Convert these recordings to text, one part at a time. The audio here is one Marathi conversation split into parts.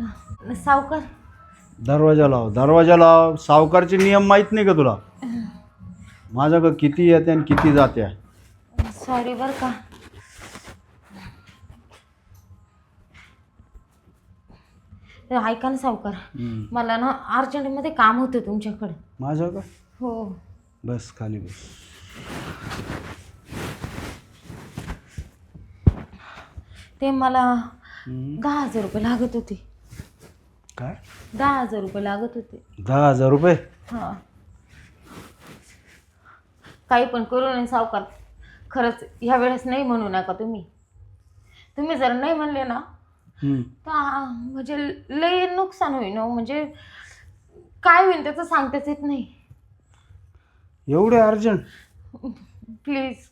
सावकार. दरवाजा लाव दरवाजा लाव. सावकारचे नियम माहीत नाही का तुला? माझ्याकडं किती येते आणि किती जात्या सॉरी बर का. ऐका ना सावकार. हम्म. मला ना अर्जंटमध्ये काम होतं तुमच्याकडे. माझं का हो. बस खाली बस. ते मला हम्म. दहा हजार रुपये लागत होते. काय? दहा हजार रुपये लागत होते. दहा हजार रुपये? हां. काही पण करू नये सावकार. खरंच ह्या वेळेस नाही म्हणू नका तुम्ही. तुम्ही जर नाही म्हणले ना हम्म. तर आ- म्हणजे लय नुकसान होईन हो. म्हणजे काय होईल त्याचं सांगताच येत नाही. एवढे अर्जंट? प्लीज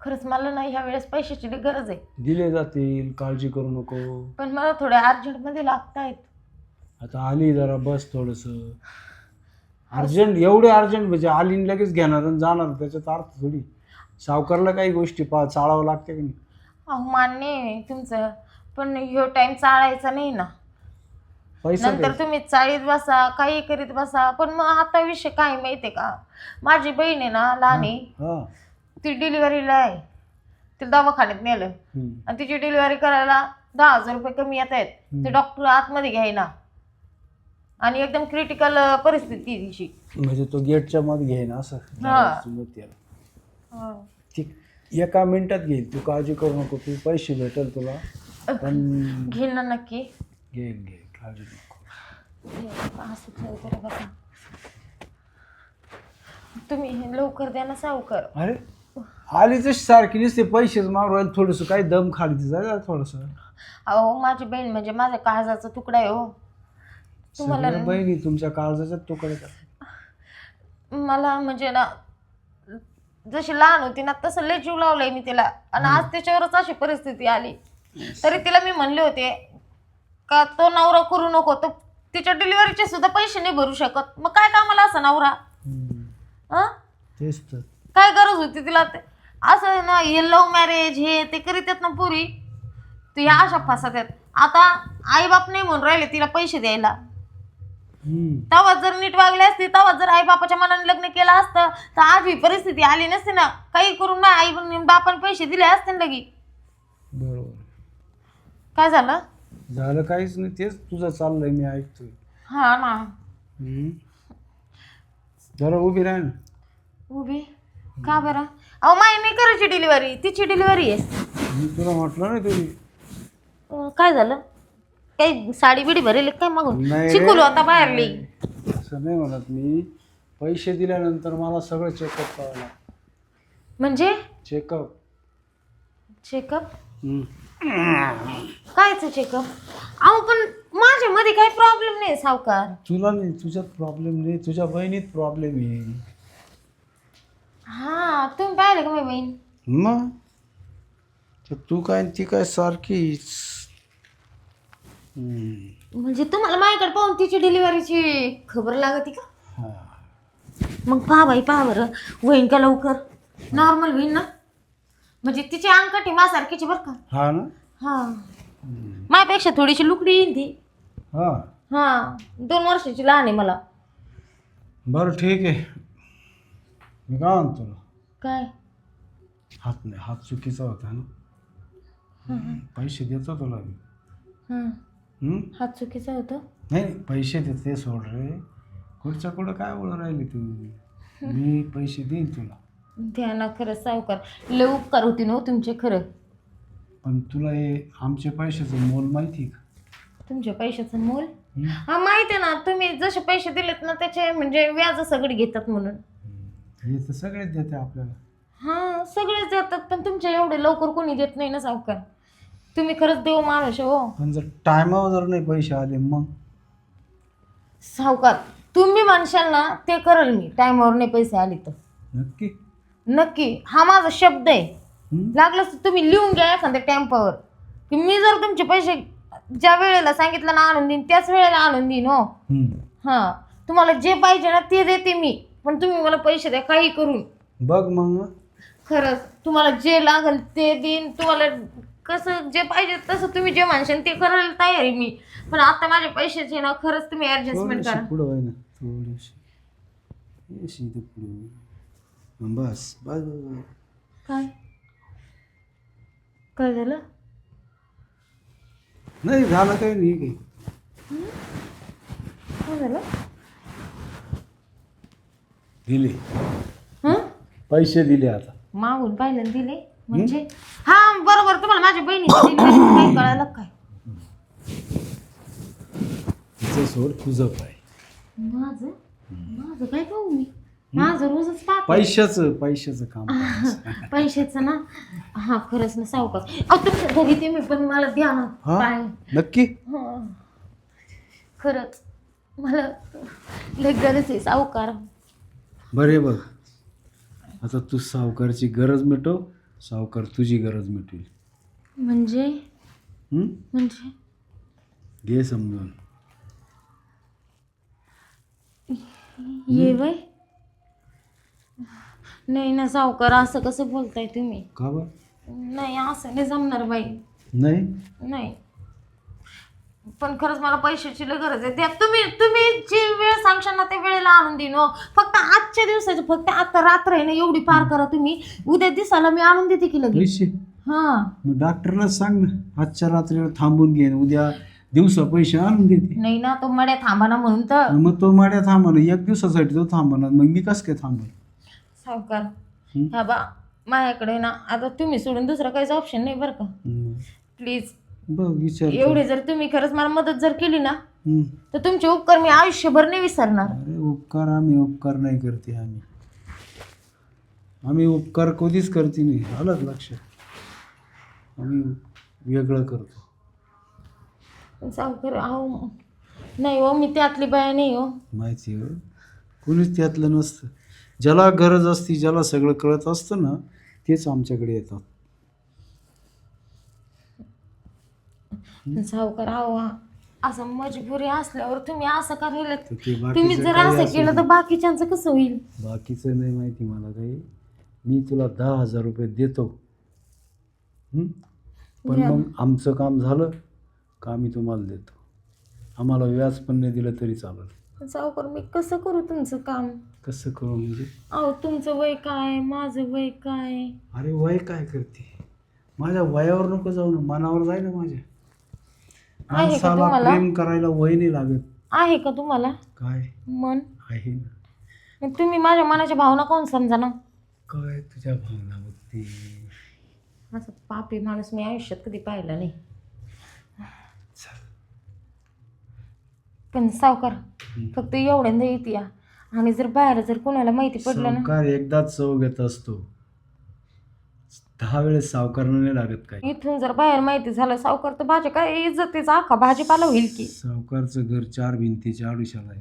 खरंच मला ना ह्या वेळेस पैशाची लई गरज आहे. दिले जातील काळजी करू नको. पण मला थोडे अर्जंटमध्ये लागत आहेत आता आली जरा बस थोडस. अर्जंट एवढे अर्जंट म्हणजे आली आणि लगेच घेणार आणि जाणार त्याच्यात अर्थ थोडी. सावकारला काही गोष्टी पा चाळावं लागते की नाही? अहो मान्य आहे तुमचं पण ह्यो टाइम चाळायचा नाही ना. पैसा नंतर तुम्ही चाळीत बसा काही करीत बसा पण मग आता विषय काय माहितीये का? माझी बहीण आहे ना लहान आहे. हा. ती डिलिव्हरीला आहे. तिला दवाखान्यात नेलं. हम्म. आणि तिची डिलिव्हरी करायला दहा हजार रुपये कमी येत आहेत. ते डॉक्टर आतमध्ये घ्यायना. आणि एकदम क्रिटिकल परिस्थिती आहे तिची. म्हणजे तो गेटच्या मध्ये घेईन असं. हा. ती एका मिनिटात घेईल. तू काळजी करू नको तू पैसे भेटेल तुला. पण घेईन ना नक्की. घेईल घेईल. काळजी नको. असं ठेव जरा बघा. तुम्ही हे लवकर द्या ना सावकार. अरे आली तशी सारखी नसते पैसेच मागू राहिले थोडस काही दम खाली तिचा थोडस. अहो माझी बहीण म्हणजे माझ्या काळजाचा तुकडा आहे हो. तुम्हाला बहिणी तुमच्या काळजाच्या तुकड्यात मला म्हणजे ना जशी लहान होती ना तसं लय जीव लावलाय मी तिला. आणि आज त्याच्यावरच अशी परिस्थिती आली. तरी तिला मी म्हणले होते का तो नवरा करू नको तो तिच्या डिलिव्हरीचे सुद्धा पैसे नाही भरू शकत. मग काय कामाला असा नवरा? हम्म. हं? तेच तर. काय गरज होती तिला ते? असं ना हे लव्ह मॅरेज हे ते करीत आहेत ना पुरी. तू ह्या अशा फसात आहेत आता आई बाप नाही म्हणून राहिले तिला पैसे द्यायला. हम्म. तेव्हा जर नीट वागले असते तेव्हा जर आई बापाच्या मनाने लग्न केलं असतं तर आज ही परिस्थिती आली नसती ना. काही करून ना आई बापाने पैसे दिले असते ना लगी. बरोबर. काय झालं? झालं काहीच नाही तेच तुझं चाललंय मी ऐकतोय. हा ना. हम्म. जरा उभी राह ना. उभी? का बरं? अहो नाही करायची डिलिव्हरी तिची डिलिव्हरी आहे. मी तुला म्हटलं ना तुझी अं, काय झालं? काही साडी बिडी भरेल काय मागून? नाही रे. आता बाहेरली. असं नाही म्हणत मी. पैसे दिल्यानंतर मला सगळं चेकअप करावं लागतं. म्हणजे? चेकअप चेकअप कायचं चेकअप अहो पण माझ्या मध्ये काही प्रॉब्लेम नाही सावकार. तुला नाही तुझ्यात प्रॉब्लेम नाही. तुझ्या बहिणीत प्रॉब्लेम आहे. हा तुम्ही पाहिले का बहीण? मग? तर तू काय आणि ती काय सारखीच? हम्म. म्हणजे तुम्हाला माझ्याकडे पाहून तिची डिलिव्हरीची खबर लागती का? हा. मग पहा बाई पहा बरं. होईन का लवकर? नॉर्मल होईन ना? म्हणजे तिची अंगठी माझ्यासारखीची बरं का? हा ना? हा. माझ्यापेक्षा थोडीशी लुकडी येईन ती. हा. हा. दोन वर्षाची लहान आहे मला. बरं ठीक आहे. मी काय म्हणतो तुला? काय? हात नाही हात चुकीचा होता ना. पैसे देतो तुला मी हं. हम्म? हात चुकीचा होतो? नाही नाही, पैसे दे ते सोड रे. कुठच्या कुठं काय बोलून राहिली तू? मी पैसे देईन तुला. द्या ना खरं सावकार. लय उपकार होती ना हो तुमचे खरं. पण तुला हे आमच्या पैशाचं मोल माहिती का? तुमच्या पैशाचं मोल? हम्म? हा माहिती आहे ना तुम्ही जसे पैसे दिलेत ना त्याचे म्हणजे व्याज सगळे घेतात म्हणून. हे तर सगळेच देते आपल्याला. हा सगळेच देतात पण तुमच्या एवढे लवकर कोणी देत नाही ना सावकार. तुम्ही खरंच देव माणूस आहे हो. पण जर टायमावर जर नाही पैसे आले मग? सावकार तुम्ही म्हणशाल ना ते करल मी. टायमावर नाही पैसे आले तर. नक्की? नक्की. हा माझा शब्द आहे? लागलं तर तुम्ही लिहून घ्या एखाद्या टॅम्पावर की मी जर तुमचे पैसे ज्या वेळेला सांगितलं ना आणून देईन त्याच वेळेला आणून देईन हो. हां. तुम्हाला जे पाहिजे ना ते देते मी. पण तुम्ही मला पैसे द्या काही करून बघ मग. खरंच तुम्हाला जे लागेल ते देईन. तुम्हाला कसं जे पाहिजे तसं तुम्ही जे म्हणशाल ते करायला तयार आहे मी. पण आता माझ्या पैशाचे ना खरंच तुम्ही ऍडजस्टमेंट थोडीशी करा. पुढं व्हाय ना थोडीशी. येशी इथं पुढं हं, बस बस बस, बस. काय? काय झालं? नाही झालं काही नाही काही. काय झालं? दिले. हं? पैसे दिले आता. मागून पाहिलं आणि दिले म्हणजे? हा? बरोबर तुम्हाला माझ्या बहिणीचे दिले काही कळालं काय? तिचं सोड तुझं पाय. माझं? माझं काय पाहू मी? माझं रोजच पाहते. पैशाचं पैशाचं काम करायचं. पैशाचं ना? हा खरंच ना सावकार अहो तुमच्या घरी ते मी पण मला द्या ना हा? पाय. नक्की? हं. खरंच मला लय गरज आहे सावकार. बरे बघ. आता तू सावकारची गरज मिटव सावकार तुझी गरज मिटवेल. म्हणजे? हं? म्हणजे? घे समजून. ये वय. नाही ना सावकार असं कसं बोलताय तुम्ही? का बरं? नाही असं नाही जमणार बाई. नाही? नाही. पण खरंच मला पैशाची लय गरज आहे. द्या तुम्ही तुम्ही जी वेळ सांगशाल ना त्या वेळेला आणून देईन हो. फक्त आजच्या दिवसाची फक्त आता रात्र आहे ना एवढी पार करा तुम्ही. उद्या दिसाला मी आणून देते की लगेच. पैसे हा. मग डॉक्टरलाच सांग ना आजच्या रात्रीला थांबून घे उद्या दिवसा पैसे आणून देते. नाही ना तो मड्या थांबा ना म्हणून तर. मग तो माड्या थांबा ना एक दिवसासाठी तो थांबा ना मग मी कसं काय थांबल सावकार हं? हा बा माझ्याकडे ना आता तुम्ही सोडून दुसरं काहीच ऑप्शन नाही बरं का. प्लीज बघ विचार कर. एवढे जर तुम्ही खरंच मला मदत जर केली ना तर तुमचे उपकार मी आयुष्यभर नाही विसरणार. अरे उपकार आम्ही उपकार नाही करते आम्ही. आम्ही उपकार कधीच करते नाही. आलं का लक्षात? आम्ही वेगळं करतो. पण सावकार अहो नाही हो मी त्यातली बाया नाही हो. माहिती आहे हो? कोणीच त्यातलं नसतं. ज्याला गरज असती ज्याला सगळं कळत असतं ना तेच आमच्याकडे येतात. सावकार अहो असं मजबुरी असल्यावर तुम्ही असं करायला तर ते तुम्ही जर काही असं असू केलं तर दे. बाकीच्यांचं कसं होईल? बाकीचं नाही माहिती मला काही. मी तुला दहा हजार रुपये देतो. हं? पण. मग आमचं काम झालं का आम्ही तुम्हाला देतो? आम्हाला व्याज पण नाही दिलं तरी चालेल. सावकार मी कसं करू तुमचं काम? कसं करू म्हणजे? अहो तुमचं वय काय? माझं वय काय? अरे वय काय करते? माझ्या वयावर नको जाऊ ना. मनावर जाय ना माझ्या. आहे का माणसाला तुम्हाला? प्रेम करायला वय नाही लागत. आहे का तुम्हाला? काय? मन? आहे ना. मग तुम्ही माझ्या मनाच्या भावना कोण समजा ना काय तुझ्या भावना बघते असं पापी माणूस मी आयुष्यात कधी पाहिला नाही. चल. पण सावकार. फक्त एवढ्यांदा येते या. आणि जर बाहेर जर कोणाला माहिती पडलं ना. सावकार एकदाच चव घेत असतो. दहा वेळेस सावकारणं नाही लागत काय? इथून जर बाहेर माहिती झालं सावकार तर भाजी काय इज्जतीचा आखा भाजीपाला होईल की? सावकारचं घर चार भिंतीच्या आडुशाला आहे.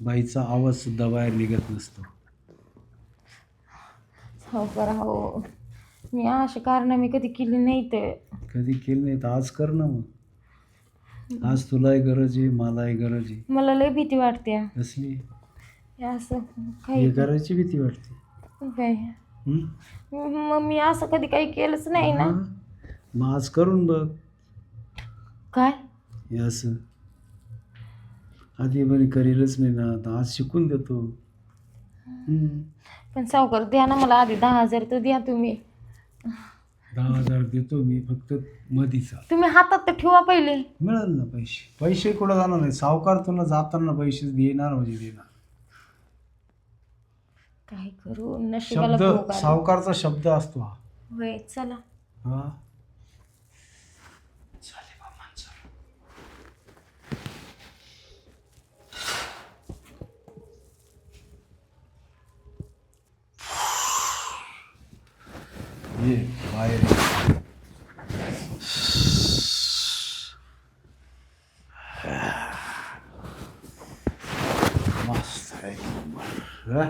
बाईचा आवाज सुद्धा बाहेर निघत नसतो. सावकार हो. मी अशी कारण मी कधी केली नाही ते. कधी केलं नाही तर आज कर ना मग. आज तुलाही गरज आहे मलाही गरज आहे. मला लय भीती वाटते. कसली? हे असं हे काही करायची भीती वाटते. काय? मग मी असं कधी काही केलंच नाही ना? मग? आज करून बघ. काय? हे असं. आधी बरी करेलच नाही ना आता आज शिकून देतो. पण सावकार द्या ना मला आधी दहा हजार तर द्या तुम्ही. दहा हजार देतो मी फक्त मधीचा. तुम्ही हातात तर ठेवा पहिले. मिळेल ना पैसे. पैसे कुठं जाणार नाही सावकार तुला जाताना पैसे देणार म्हणजे देणार. काय करू नशिबाला शब्द भोग आला. सावकारचा शब्द असतो हा होय चला हा माणसं. ये बाहेर ये. मस्त आहे हा?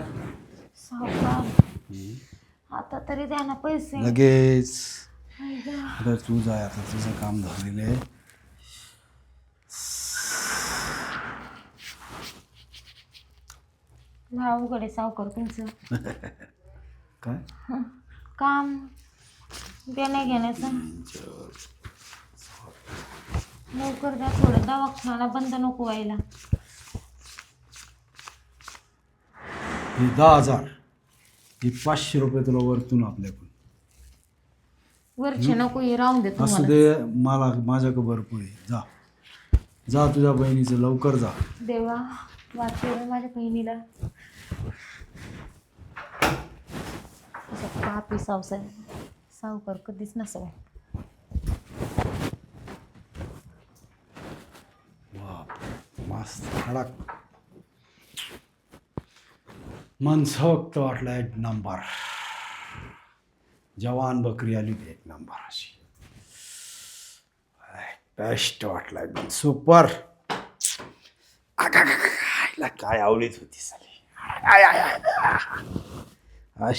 आता तरी द्या ना पैसे लगेच. आता तू जाय आता तुझं काम झालेलं आहे. लय अवघड आहे सावकार तुमचं. काय. काम देण्या घेण्याचं. लवकर द्या थोडं दवाखाना बंद नको व्हायला. हे दहा हजार. हे पाचशे रुपये तुला वरतून आपल्याकडून. वरचे नको हे राहून दे असू दे मला माझ्याकडे भरपूर आहे. जा. जा तुझ्या बहिणीचं लवकर जा. देवा वाचते रे माझ्या बहिणीला. असं पापी सावसार सावकार कधीच नसावा. मस्त खडक. मनसोक्त वाटलं एक नंबर जवान बकरी आली होती एक नंबर अशी. बेस्ट वाटलं एकदम सुपर काय आवडीत होती साली आय, आय, आय, आय. अशी